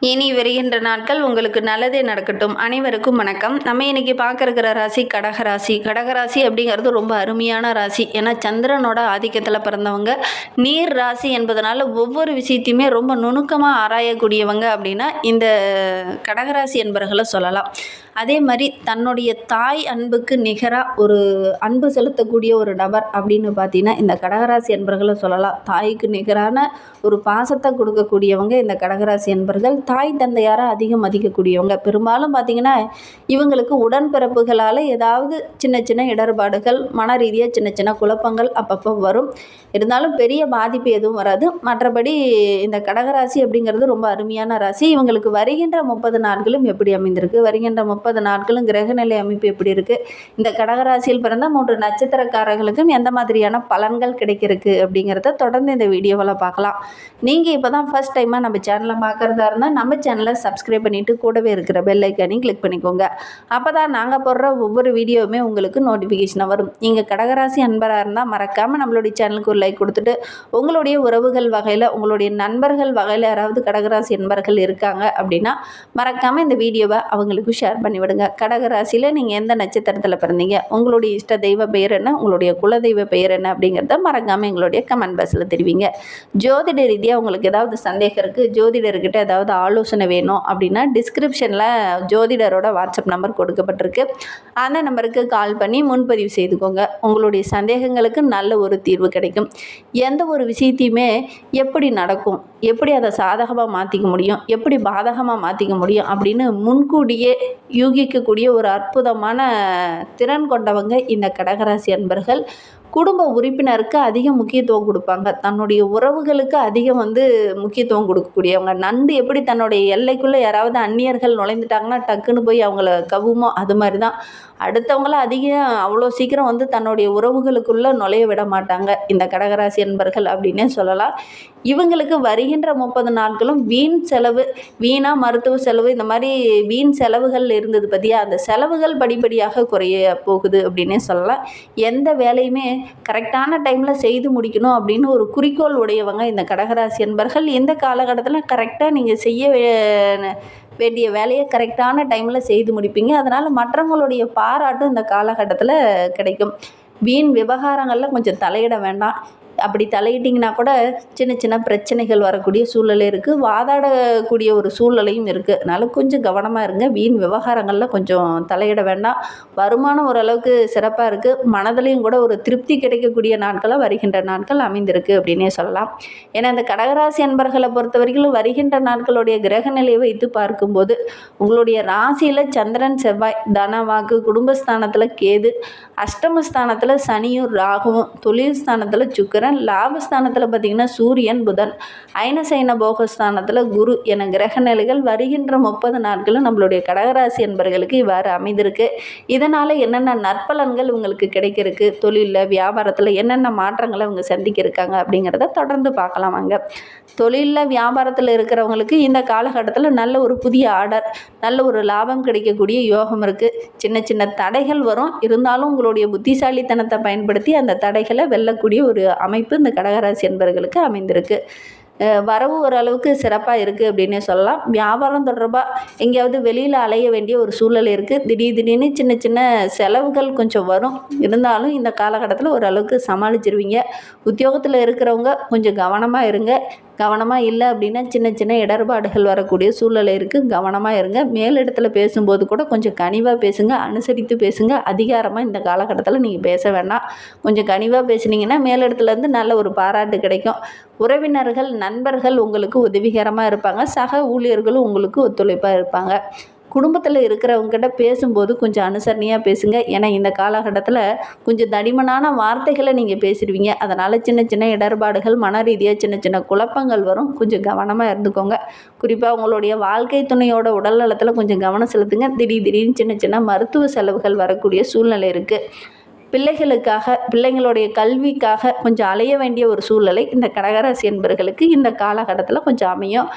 இனி வருகின்ற நாட்கள் உங்களுக்கு நல்லதே நடக்கட்டும். அனைவருக்கும் வணக்கம். நம்ம இன்னைக்கு பார்க்க ராசி கடகராசி கடகராசி அப்படிங்கிறது ரொம்ப அருமையான ராசி. ஏன்னா சந்திரனோட ஆதிக்கத்தில் பிறந்தவங்க. நீர் ராசி என்பதனால ஒவ்வொரு விஷயத்தையுமே ரொம்ப நுணுக்கமாக ஆராயக்கூடியவங்க அப்படின்னா இந்த கடகராசி என்பர்களை சொல்லலாம். அதே மாதிரி தன்னுடைய தாய் அன்புக்கு நிகராக ஒரு அன்பு செலுத்தக்கூடிய ஒரு நபர் அப்படின்னு பார்த்தீங்கன்னா இந்த கடகராசி என்பர்களை சொல்லலாம். தாய்க்கு நிகரான ஒரு பாசத்தை கொடுக்கக்கூடியவங்க இந்த கடகராசி என்பர்கள் தாய் தந்தையாரை அதிகம் மதிக்கக்கூடியவங்க. பெரும்பாலும் பார்த்திங்கன்னா இவங்களுக்கு உடன்பிறப்புகளால் ஏதாவது சின்ன சின்ன இடர்பாடுகள் மன ரீதியாக சின்ன சின்ன குழப்பங்கள் அப்பப்போ வரும். இருந்தாலும் பெரிய பாதிப்பு எதுவும் வராது. மற்றபடி இந்த கடகராசி அப்படிங்கிறது ரொம்ப அருமையான ராசி. இவங்களுக்கு வருகின்ற முப்பது நாட்களும் எப்படி அமைந்திருக்கு? வருகின்ற முப்பது நாட்களும் கிரகநிலை அமைப்பு எப்படி இருக்குது இந்த கடகராசியில் பிறந்த மூன்று நட்சத்திரக்காரர்களுக்கும் எந்த மாதிரியான பலன்கள் கிடைக்கிறதுக்கு அப்படிங்கிறத தொடர்ந்து இந்த வீடியோவில் பார்க்கலாம். நீங்கள் இப்போ தான் ஃபஸ்ட் டைமாக நம்ம சேனலை பார்க்குறதா இருந்தால் நம்ம சேனலை சப்ஸ்கிரைப் பண்ணிவிட்டு கூடவே இருக்கிற பெல் ஐக்கானையும் கிளிக் பண்ணிக்கோங்க. அப்போ தான் நாங்கள் போடுற ஒவ்வொரு வீடியோவுமே உங்களுக்கு நோட்டிஃபிகேஷனாக வரும். நீங்கள் கடகராசி அன்பராக இருந்தால் மறக்காமல் நம்மளுடைய சேனலுக்கு ஒரு லைக் கொடுத்துட்டு உங்களுடைய உறவுகள் வகையில் உங்களுடைய நண்பர்கள் வகையில் யாராவது கடகராசி நண்பர்கள் இருக்காங்க அப்படின்னா மறக்காமல் இந்த வீடியோவை அவங்களுக்கு ஷேர் பண்ணிவிடுங்க. கடகராசியில் நீங்கள் எந்த நட்சத்திரத்தில் பிறந்தீங்க உங்களுடைய இஷ்ட தெய்வ பெயர் என்ன உங்களுடைய குலதெய்வ பெயர் என்ன அப்படிங்கிறத மறக்காமல் எங்களுடைய கமெண்ட் பாக்ஸில் தெரிவிங்க. ஜோதிட ரீதியாக உங்களுக்கு ஏதாவது சந்தேகம் இருக்குது ஜோதிடர்கிட்ட ஏதாவது ஆலோசனை வேணும் அப்படின்னா டிஸ்கிரிப்ஷனில் ஜோதிடரோட வாட்ஸ்அப் நம்பர் கொடுக்கப்பட்டிருக்கு. அந்த நம்பருக்கு கால் பண்ணி முன்பதிவு செய்துக்கோங்க. உங்களுடைய சந்தேகங்களுக்கு நல்ல ஒரு தீர்வு கிடைக்கும். எந்த ஒரு விஷயத்தையுமே எப்படி நடக்கும் எப்படி அதை சாதகமாக மாற்றிக்க முடியும் எப்படி பாதகமாக மாற்றிக்க முடியும் அப்படின்னு முன்கூட்டியே யூகிக்கக்கூடிய ஒரு அற்புதமான திறன் கொண்டவங்க இந்த கடகராசி அன்பர்கள். குடும்ப உறுப்பினருக்கு அதிக முக்கியத்துவம் கொடுப்பாங்க. தன்னுடைய உறவுகளுக்கு அதிகம் வந்து முக்கியத்துவம் கொடுக்கக்கூடியவங்க. நண்டு எப்படி தன்னுடைய எல்லைக்குள்ளே யாராவது அந்நியர்கள் நுழைந்துட்டாங்கன்னா டக்குன்னு போய் அவங்கள கவுமோ அது மாதிரி தான் அடுத்தவங்கள அதிகம் அவ்வளோ சீக்கிரம் வந்து தன்னுடைய உறவுகளுக்குள்ளே நுழைய விட மாட்டாங்க. இந்த கடகராசி என்பர்கள் அப்படின்னே சொல்லலாம். இவங்களுக்கு வருகின்ற முப்பது நாட்களும் வீண் செலவு வீணாக மருத்துவ செலவு இந்த மாதிரி வீண் செலவுகள் இருந்தது பற்றியா அந்த செலவுகள் படிப்படியாக குறைய போகுது அப்படின்னே சொல்லலாம். எந்த வேலையுமே கரெக்டான டைமில் செய்து முடிக்கணும் அப்படின்னு ஒரு குறிக்கோள் உடையவங்க இந்த கடகராசி என்பர்கள் இந்த காலகட்டத்தில் கரெக்டாக நீங்கள் செய்ய வேண்டிய வேலையை கரெக்டான டைமில் செய்து முடிப்பீங்க. அதனால் மற்றவங்களுடைய பாராட்டும் இந்த காலகட்டத்தில் கிடைக்கும். வீண் விவகாரங்களில் கொஞ்சம் தலையிட வேண்டாம். அப்படி தலையிட்டிங்கன்னா கூட சின்ன சின்ன பிரச்சனைகள் வரக்கூடிய சூழ்நிலை இருக்குது வாதாடக்கூடிய ஒரு சூழ்நிலையும் இருக்குது அதனால் கொஞ்சம் கவனமாக இருங்க. வீண் விவகாரங்களில் கொஞ்சம் தலையிட வேண்டாம். வருமானம் ஓரளவுக்கு சிறப்பாக இருக்குது மனதிலையும் கூட ஒரு திருப்தி கிடைக்கக்கூடிய நாட்களாக வருகின்ற நாட்கள் அமைந்திருக்கு அப்படின்னே சொல்லலாம். ஏன்னா இந்த கடகராசி அன்பர்களை பொறுத்த வரைக்கும் வருகின்ற நாட்களுடைய கிரக நிலையை வைத்து பார்க்கும்போது உங்களுடைய ராசியில் சந்திரன் செவ்வாய் தன வாக்கு குடும்பஸ்தானத்தில் கேது அஷ்டமஸ்தானத்தில் சனியும் ராகுவும் தொழில் ஸ்தானத்தில் சுக்கரன் லாபஸ்தானத்தில் பார்த்திங்கன்னா சூரியன் புதன். ஐனசைன போகஸ்தானத்தில் குரு என கிரக நிலைகள் வருகின்ற முப்பது நாட்களும் நம்மளுடைய கடகராசி என்பர்களுக்கு இவ்வாறு அமைந்திருக்கு. இதனால் என்னென்ன நற்பலன்கள் உங்களுக்கு கிடைக்கிறதுக்கு தொழிலில் வியாபாரத்தில் என்னென்ன மாற்றங்களை அவங்க சந்திக்க இருக்காங்க அப்படிங்கிறத தொடர்ந்து பார்க்கலாம் அங்கே தொழிலில் வியாபாரத்தில் இருக்கிறவங்களுக்கு இந்த காலகட்டத்தில் நல்ல ஒரு புதிய ஆர்டர் நல்ல ஒரு லாபம் கிடைக்கக்கூடிய யோகம் இருக்குது சின்ன சின்ன தடைகள் வரும். இருந்தாலும் உங்களுடைய புத்திசாலித்தனத்தை பயன்படுத்தி அந்த தடைகளை வெல்லக்கூடிய ஒரு அமைப்பு இந்த கடகராசி என்பவர்களுக்கு அமைந்திருக்கு. வரவு ஓரளவுக்கு சிறப்பாக இருக்குது அப்படின்னே சொல்லலாம். வியாபாரம் தொடர்பாக எங்கேயாவது வெளியில் அலைய வேண்டிய ஒரு சூழல் இருக்குது திடீர் திடீர்னு சின்ன சின்ன செலவுகள் கொஞ்சம் வரும். இருந்தாலும் இந்த காலகட்டத்தில் ஓரளவுக்கு சமாளிச்சிருவீங்க. உத்தியோகத்தில் இருக்கிறவங்க கொஞ்சம் கவனமாக இருங்க. கவனமாக இல்லை அப்படின்னா சின்ன சின்ன இடர்பாடுகள் வரக்கூடிய சூழ்நிலை இருக்குது கவனமாக இருங்க. மேலிடத்தில் பேசும்போது கூட கொஞ்சம் கனிவாக பேசுங்க. அனுசரித்து பேசுங்க. அதிகாரமாக இந்த காலகட்டத்தில் நீங்கள் பேச வேண்டாம் கொஞ்சம் கனிவாக பேசுனீங்கன்னா மேலிடத்துலேருந்து நல்ல ஒரு பாராட்டு கிடைக்கும். உறவினர்கள் நண்பர்கள் உங்களுக்கு உதவிகரமாக இருப்பாங்க. சக ஊழியர்களும் உங்களுக்கு ஒத்துழைப்பாக இருப்பாங்க. குடும்பத்தில் இருக்கிறவங்ககிட்ட பேசும்போது கொஞ்சம் அனுசரணையாக பேசுங்க. ஏன்னா இந்த காலகட்டத்தில் கொஞ்சம் தடிமனான வார்த்தைகளை நீங்கள் பேசிடுவீங்க. அதனால் சின்ன சின்ன இடர்பாடுகள் மன ரீதியாக சின்ன சின்ன குழப்பங்கள் வரும். கொஞ்சம் கவனமாக இருந்துக்கோங்க. குறிப்பாக உங்களுடைய வாழ்க்கை துணையோட உடல் நலத்தில் கொஞ்சம் கவனம் செலுத்துங்க. திடீர் திடீர்னு சின்ன சின்ன மருத்துவ செலவுகள் வரக்கூடிய சூழ்நிலை இருக்குது பிள்ளைகளுக்காக பிள்ளைங்களுடைய கல்விக்காக கொஞ்சம் அலைய வேண்டிய ஒரு சூழ்நிலை இந்த கடகராசி என்பர்களுக்கு இந்த காலகட்டத்தில் கொஞ்சம் அமையும்.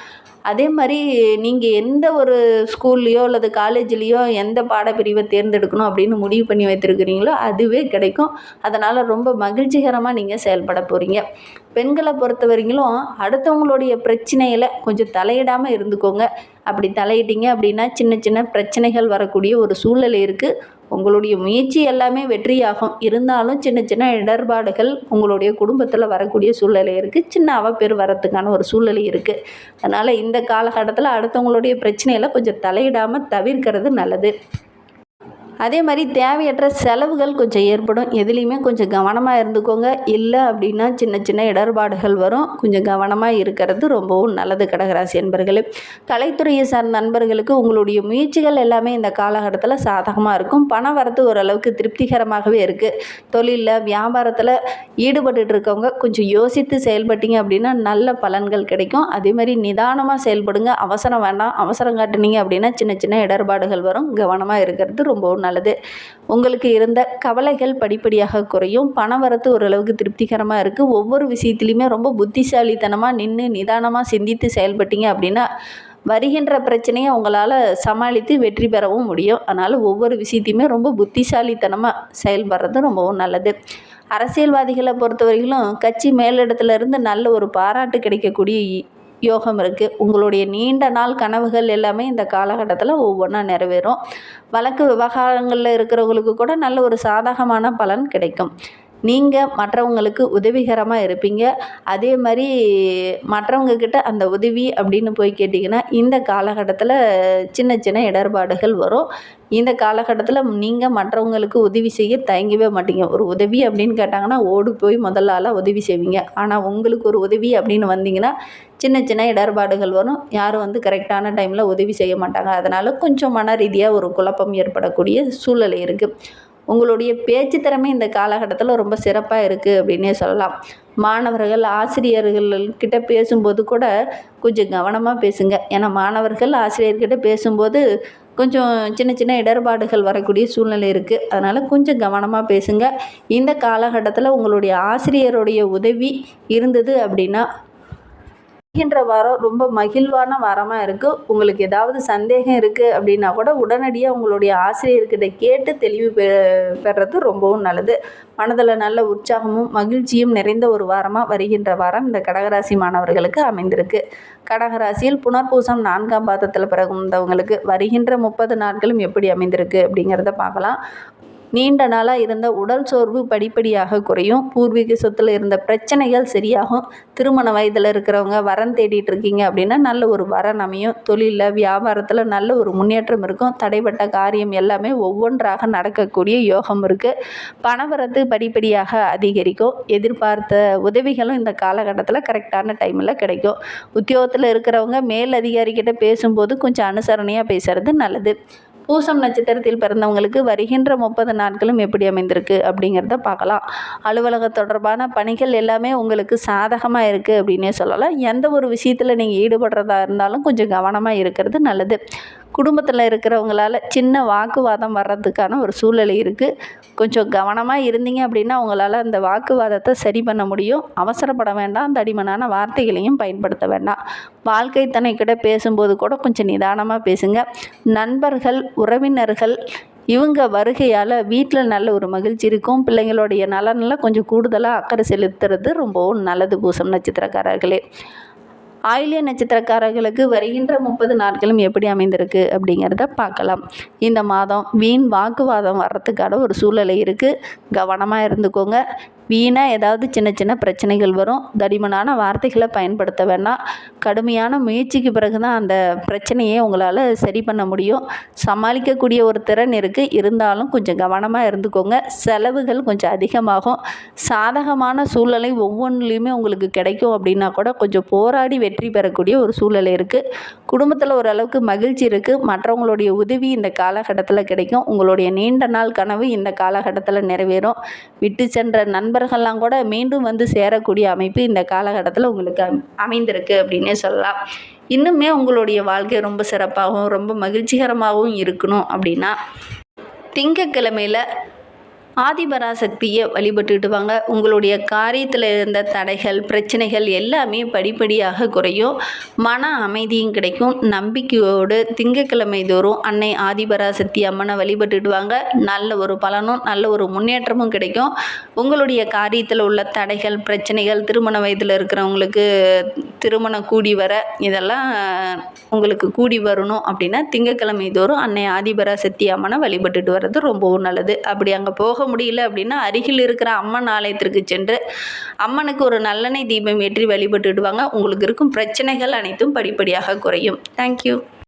அதே மாதிரி நீங்கள் எந்த ஒரு ஸ்கூல்லையோ அல்லது காலேஜ்லேயோ எந்த பாடப்பிரிவை தேர்ந்தெடுக்கணும் அப்படின்னு முடிவு பண்ணி வைத்திருக்கிறீங்களோ அதுவே கிடைக்கும். அதனால் ரொம்ப மகிழ்ச்சிகரமாக நீங்கள் செயல்பட போகிறீங்க பெண்களை பொறுத்த வரைக்கும் அடுத்தவங்களுடைய பிரச்சனையில் கொஞ்சம் தலையிடாமல் இருந்துக்கோங்க. அப்படி தலையிட்டீங்க அப்படின்னா சின்ன சின்ன பிரச்சனைகள் வரக்கூடிய ஒரு சூழ்நிலை இருக்குது உங்களுடைய முயற்சி எல்லாமே வெற்றியாகும். இருந்தாலும் சின்ன சின்ன இடர்பாடுகள் உங்களுடைய குடும்பத்தில் வரக்கூடிய சூழ்நிலை இருக்குது சின்ன அவப்பேர் வரத்துக்கான ஒரு சூழ்நிலை இருக்குது அதனால் இந்த காலகட்டத்தில் அடுத்தவங்களுடைய பிரச்சனையில் கொஞ்சம் தலையிடாமல் தவிர்க்கிறது நல்லது. அதே மாதிரி தேவையற்ற செலவுகள் கொஞ்சம் ஏற்படும். எதுலேயுமே கொஞ்சம் கவனமாக இருந்துக்கோங்க. இல்லை அப்படின்னா சின்ன சின்ன இடர்பாடுகள் வரும். கொஞ்சம் கவனமாக இருக்கிறது ரொம்பவும் நல்லது கடகராசி என்பர்களே. கலைத்துறையை சார்ந்த நண்பர்களுக்கு உங்களுடைய முயற்சிகள் எல்லாமே இந்த காலகட்டத்தில் சாதகமாக இருக்கும். பண வரத்து ஓரளவுக்கு திருப்திகரமாகவே இருக்குது தொழிலில் வியாபாரத்தில் ஈடுபட்டு இருக்கவங்க கொஞ்சம் யோசித்து செயல்பட்டீங்க அப்படின்னா நல்ல பலன்கள் கிடைக்கும். அதே மாதிரி நிதானமாக செயல்படுங்க. அவசரம் வேண்டாம். அவசரம் காட்டுனீங்க அப்படின்னா சின்ன சின்ன இடர்பாடுகள் வரும். கவனமாக இருக்கிறது ரொம்பவும் நல்லது. உங்களுக்கு இருந்த கவலைகள் படிப்படியாக குறையும். பண வரத்து ஓரளவுக்கு திருப்திகரமாக இருக்குது ஒவ்வொரு விஷயத்துலையுமே ரொம்ப புத்திசாலித்தனமாக நின்று நிதானமாக சிந்தித்து செயல்பட்டீங்க அப்படின்னா வருகின்ற பிரச்சனையை உங்களால் சமாளித்து வெற்றி பெறவும் முடியும். அதனால் ஒவ்வொரு விஷயத்தையுமே ரொம்ப புத்திசாலித்தனமாக செயல்படுறது ரொம்பவும் நல்லது. அரசியல்வாதிகளை பொறுத்தவரையிலும் கட்சி மேலிடத்துலேருந்து நல்ல ஒரு பாராட்டு கிடைக்கக்கூடிய யோகம் இருக்குது உங்களுடைய நீண்ட நாள் கனவுகள் எல்லாமே இந்த காலகட்டத்தில் ஒவ்வொன்றா நிறைவேறும். வழக்கு விவகாரங்களில் இருக்கிறவங்களுக்கு கூட நல்ல ஒரு சாதகமான பலன் கிடைக்கும். நீங்கள் மற்றவங்களுக்கு உதவிகரமாக இருப்பீங்க. அதே மாதிரி மற்றவங்கக்கிட்ட அந்த உதவி அப்படின்னு போய் கேட்டிங்கன்னா இந்த காலகட்டத்தில் சின்ன சின்ன இடர்பாடுகள் வரும். இந்த காலகட்டத்தில் நீங்கள் மற்றவங்களுக்கு உதவி செய்ய தயங்கவே மாட்டீங்க. ஒரு உதவி அப்படின்னு கேட்டாங்கன்னா ஓடி போய் முதல்ல ஆளாக உதவி செய்வீங்க. ஆனால் உங்களுக்கு ஒரு உதவி அப்படின்னு வந்தீங்கன்னா சின்ன சின்ன இடர்பாடுகள் வரும். யாரும் வந்து கரெக்டான டைமில் உதவி செய்ய மாட்டாங்க. அதனால் கொஞ்சம் மன ரீதியாக ஒரு குழப்பம் ஏற்படக்கூடிய சூழ்நிலை இருக்குது உங்களுடைய பேச்சு திறமை இந்த காலகட்டத்தில் ரொம்ப சிறப்பாக இருக்குது அப்படின்னே சொல்லலாம். மாணவர்கள் ஆசிரியர்கள் கிட்ட பேசும்போது கூட கொஞ்சம் கவனமாக பேசுங்க. ஏன்னா மாணவர்கள் ஆசிரியர்கிட்ட பேசும்போது கொஞ்சம் சின்ன சின்ன இடர்பாடுகள் வரக்கூடிய சூழ்நிலை இருக்குது அதனால் கொஞ்சம் கவனமாக பேசுங்க. இந்த காலகட்டத்தில் உங்களுடைய ஆசிரியருடைய உதவி இருந்தது அப்படின்னா வருகின்ற வாரம் ரொம்ப மகிழ்வான வாரமாக இருக்குது உங்களுக்கு ஏதாவது சந்தேகம் இருக்குது அப்படின்னா கூட உடனடியாக உங்களுடைய ஆசிரியர்கிட்ட கேட்டு தெளிவு பெ பெறது ரொம்பவும் நல்லது. மனதில் நல்ல உற்சாகமும் மகிழ்ச்சியும் நிறைந்த ஒரு வாரமாக வருகின்ற வாரம் இந்த கடகராசி மாணவர்களுக்கு அமைந்திருக்கு. கடகராசியில் புனர்பூசம் நான்காம் பாதத்தில் பிறந்தவங்களுக்கு வருகின்ற முப்பது நாட்களும் எப்படி அமைந்திருக்கு அப்படிங்கிறத பார்க்கலாம். நீண்ட நாளாக இருந்த உடல் சோர்வு படிப்படியாக குறையும். பூர்வீக சொத்தில் இருந்த பிரச்சனைகள் சரியாகும். திருமண வயதில் இருக்கிறவங்க வரன் தேடிட்டு இருக்கீங்க அப்படின்னா நல்ல ஒரு வரன் அமையும். தொழிலில் வியாபாரத்தில் நல்ல ஒரு முன்னேற்றம் இருக்கும். தடைப்பட்ட காரியம் எல்லாமே ஒவ்வொன்றாக நடக்கக்கூடிய யோகம் இருக்குது பணவரத்து படிப்படியாக அதிகரிக்கும். எதிர்பார்த்த உதவிகளும் இந்த காலகட்டத்தில் கரெக்டான டைமில் கிடைக்கும். உத்தியோகத்தில் இருக்கிறவங்க மேல் அதிகாரிக்கிட்ட பேசும்போது கொஞ்சம் அனுசரணையாக பேசுகிறது நல்லது. பூசம் நட்சத்திரத்தில் பிறந்தவங்களுக்கு வருகின்ற முப்பது நாட்களும் எப்படி அமைந்திருக்கு அப்படிங்கிறத பார்க்கலாம். அலுவலக தொடர்பான பணிகள் எல்லாமே உங்களுக்கு சாதகமாக இருக்குது அப்படின்னே சொல்லலாம். எந்த ஒரு விஷயத்தில் நீங்கள் ஈடுபடுறதா இருந்தாலும் கொஞ்சம் கவனமாக இருக்கிறது நல்லது. குடும்பத்தில் இருக்கிறவங்களால சின்ன வாக்குவாதம் வர்றதுக்கான ஒரு சூழ்நிலை இருக்குது கொஞ்சம் கவனமாக இருந்தீங்க அப்படின்னா உங்களால் அந்த வாக்குவாதத்தை சரி பண்ண முடியும். அவசரப்பட வேண்டாம். தடிமனான வார்த்தைகளையும் பயன்படுத்த வேண்டாம். வாழ்க்கை தனைக்கிட்ட பேசும்போது கூட கொஞ்சம் நிதானமாக பேசுங்க. நண்பர்கள் உறவினர்கள் இவங்க வருகையால் வீட்டில் நல்ல ஒரு மகிழ்ச்சி இருக்கும். பிள்ளைங்களுடைய நலனில் கொஞ்சம் கூடுதலாக அக்கறை செலுத்துறது ரொம்பவும் நல்லது பூசம் நட்சத்திரக்காரர்களே. ஆயிலிய நட்சத்திரக்காரர்களுக்கு வருகின்ற முப்பது நாட்களும் எப்படி அமைந்திருக்கு அப்படிங்கிறத பார்க்கலாம். இந்த மாதம் வீண் வாக்குவாதம் வர்றதுக்கான ஒரு சூழ்நிலை இருக்குது கவனமாக இருந்துக்கோங்க. வீணாக ஏதாவது சின்ன சின்ன பிரச்சனைகள் வரும். தடிமனான வார்த்தைகளை பயன்படுத்த வேண்டாம் கடுமையான முயற்சிக்கு பிறகு தான் அந்த பிரச்சனையை உங்களால் சரி பண்ண முடியும். சமாளிக்கக்கூடிய ஒரு திறன் இருக்குது இருந்தாலும் கொஞ்சம் கவனமாக இருந்துக்கோங்க. செலவுகள் கொஞ்சம் அதிகமாகும். சாதகமான சூழ்நிலை ஒவ்வொன்றுலேயுமே உங்களுக்கு கிடைக்கும் அப்படின்னா கூட கொஞ்சம் போராடி வெற்றி பெறக்கூடிய ஒரு சூழ்நிலை இருக்குது குடும்பத்தில் ஓரளவுக்கு மகிழ்ச்சி இருக்குது மற்றவங்களுடைய உதவி இந்த காலகட்டத்தில் கிடைக்கும். உங்களுடைய நீண்ட நாள் கனவு இந்த காலகட்டத்தில் நிறைவேறும். விட்டு சென்ற நண்பர்கள்லாம் கூட மீண்டும் வந்து சேரக்கூடிய அமைப்பு இந்த காலகட்டத்தில் உங்களுக்கு அமைந்திருக்கு அப்படின்னே சொல்லலாம். இன்னுமே உங்களுடைய வாழ்க்கை ரொம்ப சிறப்பாகவும் ரொம்ப மகிழ்ச்சிகரமாகவும் இருக்கணும் அப்படின்னா திங்கக்கிழமையில் ஆதிபராசக்தியை வழிபட்டுட்டு வாங்க உங்களுடைய காரியத்தில் இருந்த தடைகள் பிரச்சனைகள் எல்லாமே படிப்படியாக குறையும். மன அமைதியும் கிடைக்கும். நம்பிக்கையோடு திங்கக்கிழமை தோறும் அன்னை ஆதிபராசக்தி அம்மனை வழிபட்டுட்டு வாங்க நல்ல ஒரு பலனும் நல்ல ஒரு முன்னேற்றமும் கிடைக்கும். உங்களுடைய காரியத்தில் உள்ள தடைகள் பிரச்சனைகள் திருமண வயதில் இருக்கிறவங்களுக்கு திருமணம் கூடி வர இதெல்லாம் உங்களுக்கு கூடி வரணும் அப்படின்னா திங்கட்கிழமை தோறும் அன்னை ஆதிபராசக்தி அம்மனை வழிபட்டுட்டு வர்றது ரொம்பவும் நல்லது. அப்படி அங்கே போக முடியல அப்படின்னா அருகில் இருக்கிற அம்மன் ஆலயத்திற்கு சென்று அம்மனுக்கு ஒரு நல்லெண்ணெய் தீபம் ஏற்றி வழிபட்டுடுவாங்க. உங்களுக்கு இருக்கும் பிரச்சனைகள் அனைத்தும் படிப்படியாக குறையும். தேங்க்யூ